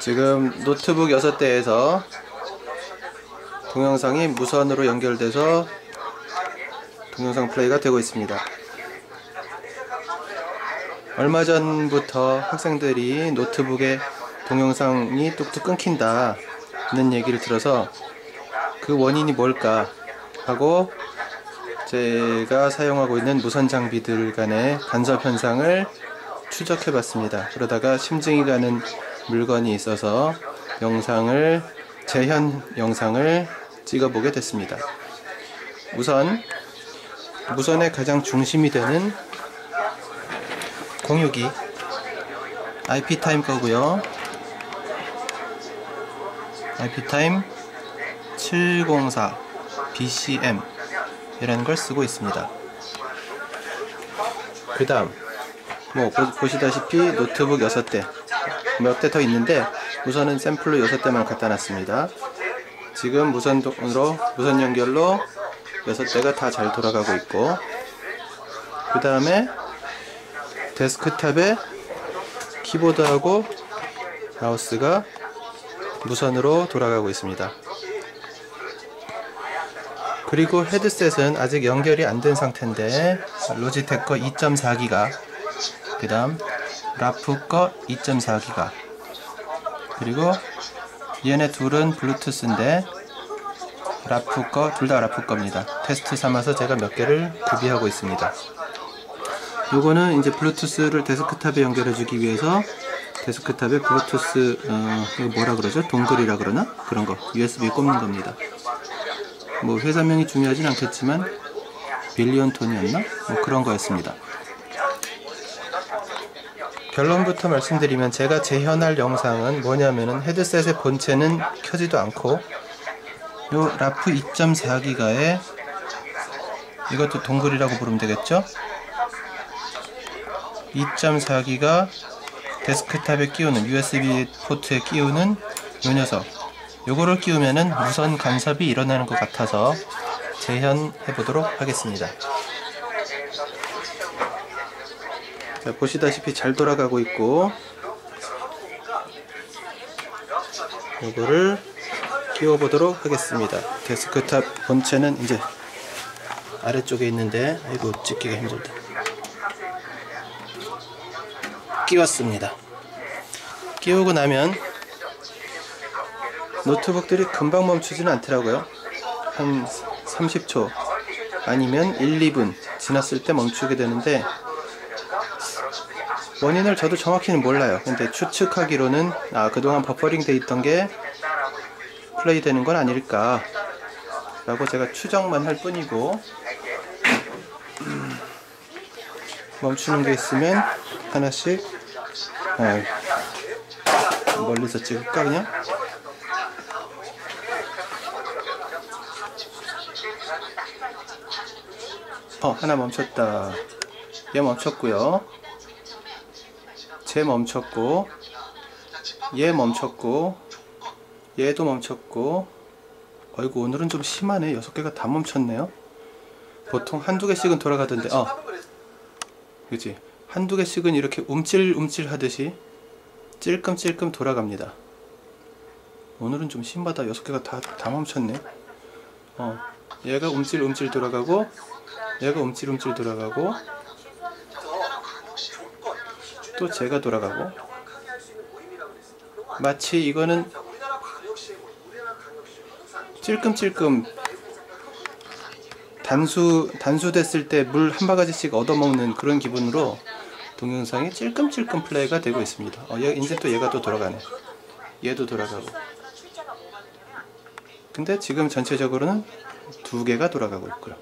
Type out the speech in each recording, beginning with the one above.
지금 노트북 6대에서 동영상이 무선으로 연결돼서 동영상 플레이가 되고 있습니다. 얼마 전부터 학생들이 노트북에 동영상이 뚝뚝 끊긴다는 얘기를 들어서 그 원인이 뭘까 하고 제가 사용하고 있는 무선 장비들 간의 간섭 현상을 추적해 봤습니다. 그러다가 심증이 가는 물건이 있어서 영상을 재현 영상을 찍어 보게 됐습니다. 우선 무선의 가장 중심이 되는 공유기 IP타임 거고요. IP타임 704 BCM 이라는 걸 쓰고 있습니다. 그 다음 뭐 보, 시다시피 노트북 6대 몇 대 더 있는데 우선은 샘플로 6대만 갖다 놨습니다. 지금 무선으로 무선 연결로 6대가 다 잘 돌아가고 있고 그 다음에 데스크탑에 키보드하고 마우스가 무선으로 돌아가고 있습니다. 그리고 헤드셋은 아직 연결이 안 된 상태인데 로지텍 거 2.4기가 그 다음 라프 거 2.4기가. 그리고 얘네 둘은 블루투스인데 라프 거 둘 다 라프 겁니다. 테스트 삼아서 제가 몇 개를 구비하고 있습니다. 요거는 이제 블루투스를 데스크탑에 연결해 주기 위해서 데스크탑에 블루투스 어, 뭐라 그러죠? 동글이라 그러나? 그런 거 USB 꼽는 겁니다. 뭐 회사명이 중요하진 않겠지만 빌리언 톤이었나? 뭐 그런 거였습니다. 결론부터 말씀드리면 제가 재현할 영상은 뭐냐면은 헤드셋의 본체는 켜지도 않고 요 라프 2.4기가에 이것도 동글이라고 부르면 되겠죠? 2.4기가 데스크탑에 끼우는 USB 포트에 끼우는 요 녀석 요거를 끼우면은 무선 간섭이 일어나는 것 같아서 재현해 보도록 하겠습니다. 자, 보시다시피 잘 돌아가고 있고 요거를 끼워 보도록 하겠습니다. 데스크탑 본체는 이제 아래쪽에 있는데 아이고 찍기가 힘들다. 끼웠습니다. 끼우고 나면 노트북들이 금방 멈추지는 않더라고요. 한 30초 아니면 1, 2분 지났을 때 멈추게 되는데 원인을 저도 정확히는 몰라요. 근데 추측하기로는 아 그동안 버퍼링 돼 있던 게 플레이 되는 건 아닐까. 라고 제가 추정만 할 뿐이고. 음, 멈추는 게 있으면 하나씩 아, 멀리서 찍을까 그냥? 어 하나 멈췄다. 얘 멈췄고요 쟤 멈췄고 얘 멈췄고 얘도 멈췄고 어이구 오늘은 좀 심하네. 여섯 개가 다 멈췄네요. 보통 한두 개씩은 돌아가던데 어. 그지 한두 개씩은 이렇게 움찔움찔 하듯이 찔끔찔끔 돌아갑니다. 오늘은 좀 심하다. 여섯 개가 다, 다 멈췄네. 어. 얘가 움찔움찔 돌아가고 얘가 움찔움찔 돌아가고 또 제가 돌아가고 마치 이거는 찔끔찔끔 단수 단수됐을 때 물 한 바가지씩 얻어먹는 그런 기분으로 동영상이 찔끔찔끔 플레이가 되고 있습니다. 어, 얘, 이제 또 얘가 또 돌아가네. 얘도 돌아가고. 근데 지금 전체적으로는 두 개가 돌아가고 있고요.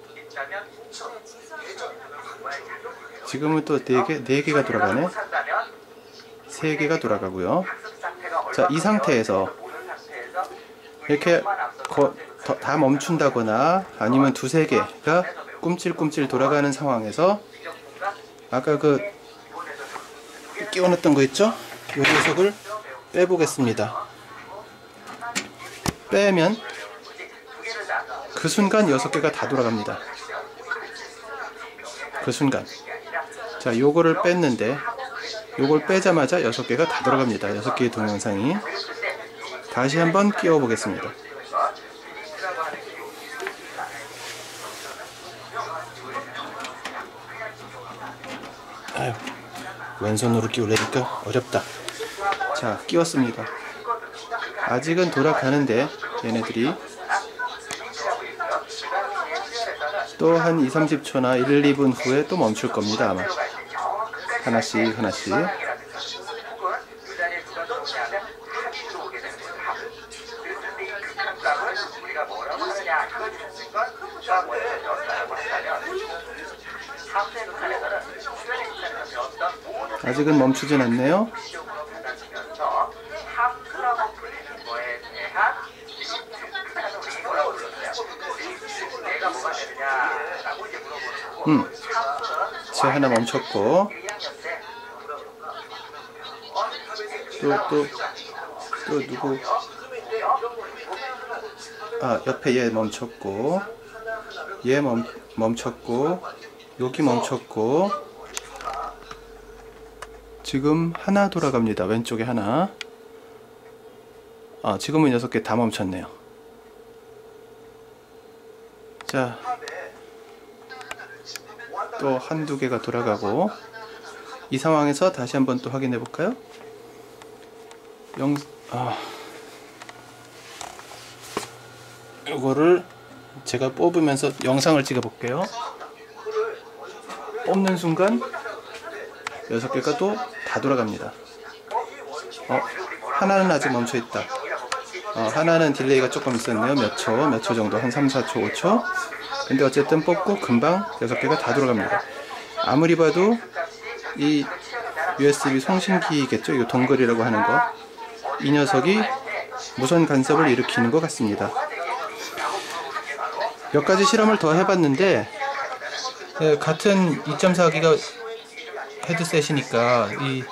지금은 또 4개, 4개가 돌아가네 3개가 돌아가고요. 자, 이 상태에서 이렇게 거, 더, 다 멈춘다거나 아니면 두세 개가 꿈찔꿈찔 돌아가는 상황에서 아까 그 끼워놨던 거 있죠? 이 녀석을 빼보겠습니다. 빼면 그 순간 6개가 다 돌아갑니다. 그 순간. 자 요거를 뺐는데 요걸 빼자마자 6개가 다 들어갑니다. 6개의 동영상이. 다시 한번 끼워 보겠습니다. 왼손으로 끼우려니까 어렵다. 자, 끼웠습니다. 아직은 돌아가는데 얘네들이 또 한 2, 30초나 1, 2분 후에 또 멈출 겁니다 아마 하나씩 하나씩. 아직은 멈추진 않네요. 음, 제 하나 멈췄고 또 또 또 누구? 아 옆에 얘 멈췄고 얘 멈, 멈췄고 여기 멈췄고 지금 하나 돌아갑니다. 왼쪽에 하나. 아 지금은 여섯 개 다 멈췄네요. 자 또 한두 개가 돌아가고 이 상황에서 다시 한번 또 확인해 볼까요? 영 아. 이거를 제가 뽑으면서 영상을 찍어 볼게요. 뽑는 순간 여섯 개가 또 다 돌아갑니다. 어, 하나는 아직 멈춰 있다. 어, 하나는 딜레이가 조금 있었네요. 몇 초, 몇 초 정도, 한 3, 4초, 5초. 근데 어쨌든 뽑고 금방 여섯 개가 다 돌아갑니다. 아무리 봐도 이 USB 송신기겠죠? 이 동글이라고 하는 거. 이 녀석이 무선 간섭을 일으키는 것 같습니다. 몇 가지 실험을 더 해봤는데 예, 같은 2.4기가 헤드셋이니까 이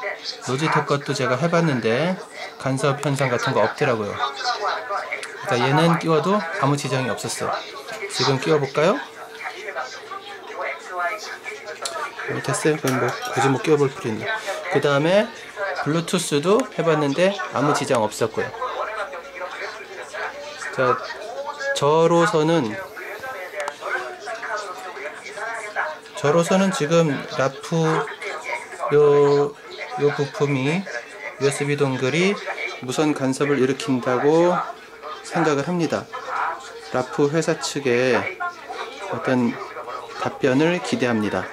로지텍 것도 제가 해봤는데 간섭 현상 같은 거 없더라고요. 그러니까 얘는 끼워도 아무 지장이 없었어. 지금 끼워볼까요? 어, 됐어요. 그럼 뭐 굳이 뭐 끼워볼 필요 있나? 그 다음에 블루투스도 해봤는데 아무 지장 없었고요. 자, 저로서는 저로서는 지금 라프 요, 요 부품이 USB 동글이 무선 간섭을 일으킨다고 생각을 합니다. 라프 회사 측에 어떤 답변을 기대합니다.